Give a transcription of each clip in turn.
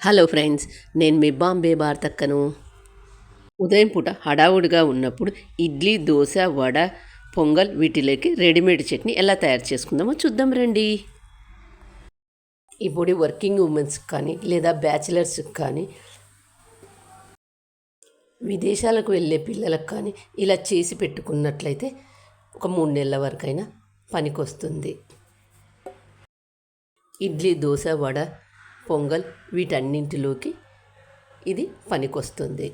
Hello friends నేను మీ బాంబే భారతక్కను ఉదయం పూట హడావుడిగా ఉన్నప్పుడు ఇడ్లీ దోశ వడ పొంగల్ వీటిలోకి రెడీమేడ్ చట్నీ ఎలా తయారు చేసుకుందామో చూద్దాం రండి. ఇప్పుడు వర్కింగ్ ఉమెన్స్కి కానీ లేదా బ్యాచిలర్స్కి కానీ విదేశాలకు వెళ్ళే పిల్లలకు కానీ ఇలా చేసి పెట్టుకున్నట్లయితే ఒక మూడు నెలల వరకైనా పనికొస్తుంది. ఇడ్లీ దోశ వడ పొంగల్ వీటన్నింటిలోకి ఇది పనికొస్తుంది.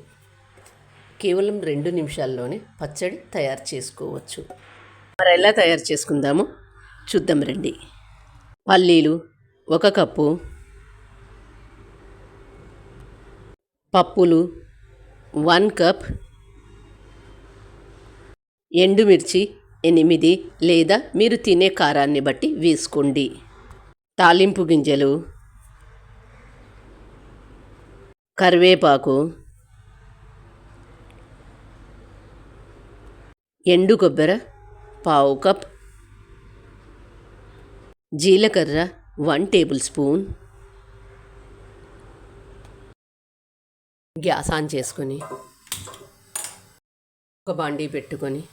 కేవలం రెండు నిమిషాల్లోనే పచ్చడి తయారు చేసుకోవచ్చు. మరి ఎలా తయారు చేసుకుందామో? చూద్దాం రండి. పల్లీలు ఒక కప్పు. పప్పులు వన్ కప్. ఎండుమిర్చి ఎనిమిది లేదా మీరు తినే కారాన్ని బట్టి వేసుకోండి. తాలింపు గింజలు కరివేపాకు ఎండు కొబ్బరి పావు కప్ జీలకర్ర one tablespoon gas on చేసుకొని ఒక బాండీ పెట్టుకొని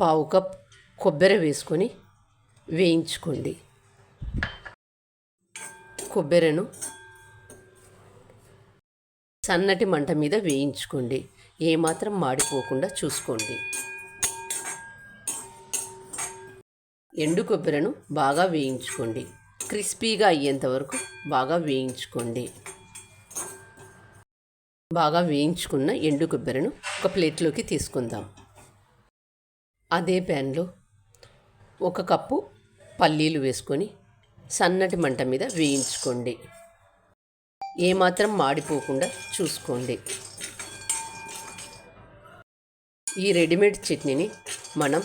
పావు కప్ కొబ్బరి వేసుకొని వేయించుకోండి. కొబ్బరిను సన్నటి మంట మీద వేయించుకోండి. ఏమాత్రం మాడిపోకుండా చూసుకోండి. ఎండు కొబ్బరిను బాగా వేయించుకోండి. క్రిస్పీగా అయ్యేంత వరకు బాగా వేయించుకోండి. బాగా వేయించుకున్న ఎండు కొబ్బరిను ఒక ప్లేట్లోకి తీసుకుందాం. అదే ప్యాన్లో ఒక కప్పు పల్లీలు వేసుకొని సన్నటి మంట మీద వేయించుకోండి. ఏమాత్రం మాడిపోకుండా చూసుకోండి. ఈ రెడీమేడ్ చట్నీని మనం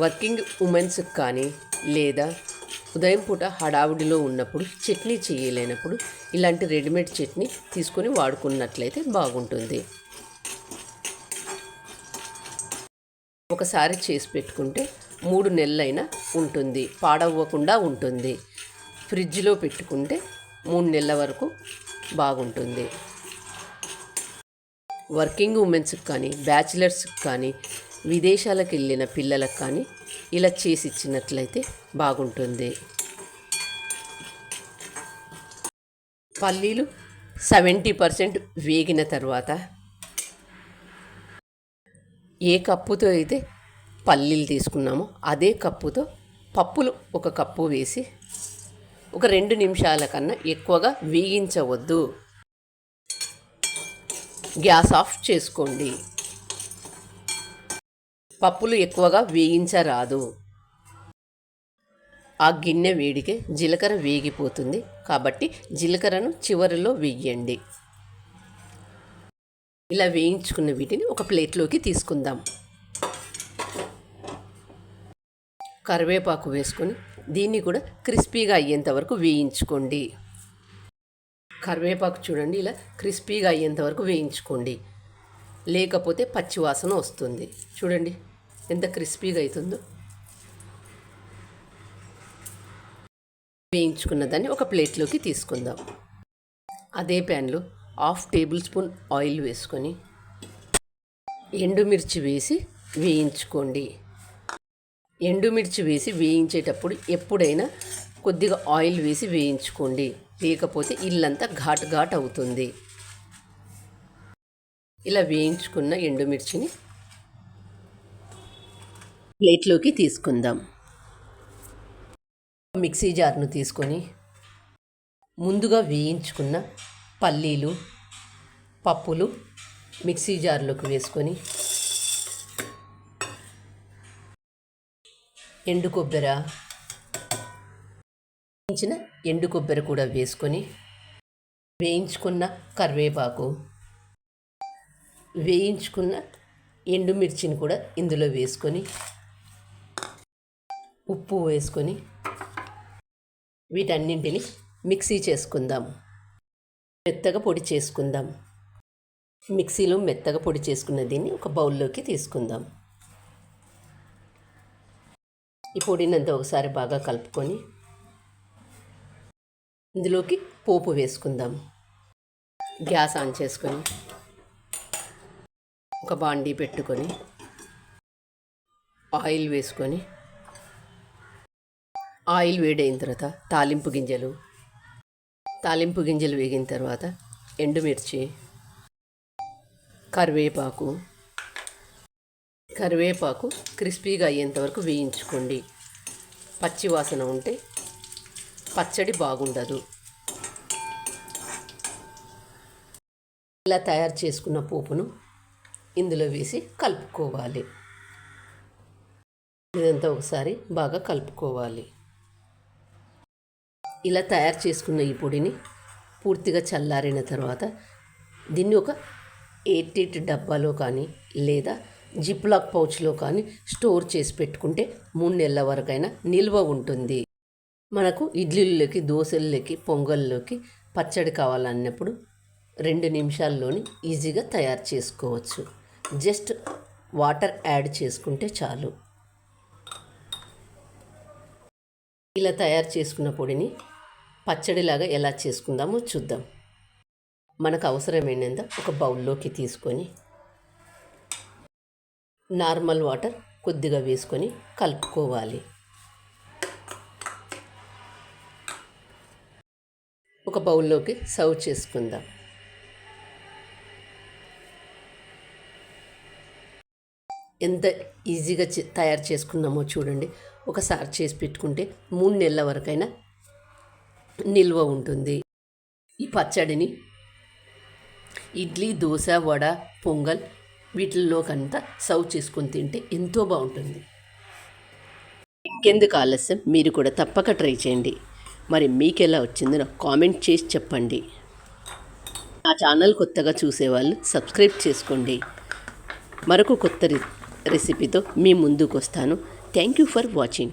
వర్కింగ్ ఉమెన్స్కి కానీ లేదా ఉదయం పూట హడావుడిలో ఉన్నప్పుడు చట్నీ చేయలేనప్పుడు ఇలాంటి రెడీమేడ్ చట్నీ తీసుకొని వాడుకున్నట్లయితే బాగుంటుంది. ఒకసారి చేసి పెట్టుకుంటే మూడు నెలలైనా ఉంటుంది. పాడవ్వకుండా ఉంటుంది. ఫ్రిడ్జ్లో పెట్టుకుంటే మూడు నెలల వరకు బాగుంటుంది. వర్కింగ్ ఉమెన్స్కి కానీ బ్యాచిలర్స్కి కానీ విదేశాలకు వెళ్ళిన పిల్లలకు కానీ ఇలా చేసి ఇచ్చినట్లయితే బాగుంటుంది. పల్లీలు సెవెంటీ పర్సెంట్ వేగిన తర్వాత ఏ కప్పుతో అయితే పల్లీలు తీసుకున్నామో అదే కప్పుతో పప్పులు ఒక కప్పు వేసి ఒక రెండు నిమిషాల కన్నా ఎక్కువగా వేయించవద్దు. గ్యాస్ ఆఫ్ చేసుకోండి. పప్పులు ఎక్కువగా వేయించరాదు. ఆ గిన్నె వేడికే జీలకర్ర వేగిపోతుంది. కాబట్టి జీలకర్రను చివరిలో వేయండి. ఇలా వేయించుకున్న వీటిని ఒక ప్లేట్లోకి తీసుకుందాం. కరివేపాకు వేసుకొని దీన్ని కూడా క్రిస్పీగా అయ్యేంత వరకు వేయించుకోండి. కరివేపాకు చూడండి ఇలా క్రిస్పీగా అయ్యేంత వరకు వేయించుకోండి. లేకపోతే పచ్చివాసన వస్తుంది. చూడండి ఎంత క్రిస్పీగా అవుతుందో వేయించుకున్న దాన్ని ఒక ప్లేట్లోకి తీసుకుందాం. అదే ప్యాన్లో హాఫ్ టేబుల్ స్పూన్ ఆయిల్ వేసుకొని ఎండుమిర్చి వేసి వేయించుకోండి. ఎండుమిర్చి వేసి వేయించేటప్పుడు ఎప్పుడైనా కొద్దిగా ఆయిల్ వేసి వేయించుకోండి. లేకపోతే ఇల్లంతా ఘాట్ ఘాట్ అవుతుంది. ఇలా వేయించుకున్న ఎండుమిర్చిని ప్లేట్లోకి తీసుకుందాం. మిక్సీ జార్ను తీసుకొని ముందుగా వేయించుకున్న పల్లీలు పప్పులు మిక్సీ జార్లోకి వేసుకొని ఎండు కొబ్బరి. వేయించిన ఎండు కొబ్బరి కూడా వేసుకొని వేయించుకున్న కరివేపాకు వేయించుకున్న ఎండుమిర్చిని కూడా ఇందులో వేసుకొని ఉప్పు వేసుకొని వీటన్నింటిని మిక్సీ చేసుకుందాం. మెత్తగా పొడి చేసుకుందాం. మిక్సీలో మెత్తగా పొడి చేసుకున్న దీన్ని ఒక బౌల్లోకి తీసుకుందాం. ఈ పొడినంతా ఒకసారి బాగా కలుపుకొని ఇందులోకి పోపు వేసుకుందాం. గ్యాస్ ఆన్ చేసుకొని ఒక బాండీ పెట్టుకొని ఆయిల్ వేసుకొని ఆయిల్ వేడైన తర్వాత తాలింపు గింజలు తాలింపు గింజలు వేగిన తర్వాత ఎండుమిర్చి కరివేపాకు కరివేపాకు క్రిస్పీగా అయ్యేంతవరకు వేయించుకోండి. పచ్చి వాసన ఉంటే పచ్చడి బాగుండదు. ఇలా తయారు చేసుకున్న పోపును ఇందులో వేసి కలుపుకోవాలి. ఇదంతా ఒకసారి బాగా కలుపుకోవాలి. ఇలా తయారు చేసుకున్న ఈ పొడిని పూర్తిగా చల్లారిన తర్వాత దీన్ని ఒక ఎయిట్ ఎయిట్ డబ్బాలో కానీ లేదా జిప్లాక్ పౌచ్లో కానీ స్టోర్ చేసి పెట్టుకుంటే మూడు నెలల వరకైనా నిల్వ ఉంటుంది. మనకు ఇడ్లీల్లోకి దోశల్లోకి పొంగల్లోకి పచ్చడి కావాలన్నప్పుడు రెండు నిమిషాల్లోని ఈజీగా తయారు చేసుకోవచ్చు. జస్ట్ వాటర్ యాడ్ చేసుకుంటే చాలు. ఇలా తయారు చేసుకున్న పొడిని పచ్చడిలాగా ఎలా చేసుకుందామో చూద్దాం. మనకు అవసరమైనంత ఒక బౌల్లోకి తీసుకొని నార్మల్ వాటర్ కొద్దిగా వేసుకొని కలుపుకోవాలి. ఒక బౌల్లోకి సర్వ్ చేసుకుందాం. ఎంత ఈజీగా తయారు చేసుకున్నామో చూడండి. ఒకసారి చేసి పెట్టుకుంటే మూడు నెలల వరకైనా నిల్వ ఉంటుంది. ఈ పచ్చడిని ఇడ్లీ దోశ వడ పొంగల్ వీటిల్లోకంతా సర్వ్ చేసుకొని తింటే ఎంతో బాగుంటుంది. ఇంకెందుకు ఆలస్యం? మీరు కూడా తప్పక ట్రై చేయండి. మరి మీకు ఎలా వచ్చిందో నాకు కామెంట్ చేసి చెప్పండి. నా ఛానల్ కొత్తగా చూసేవాళ్ళు సబ్స్క్రైబ్ చేసుకోండి. మరొక కొత్త రె- రెసిపీతో మీ ముందుకు వస్తాను థ్యాంక్ యూ ఫర్ వాచింగ్.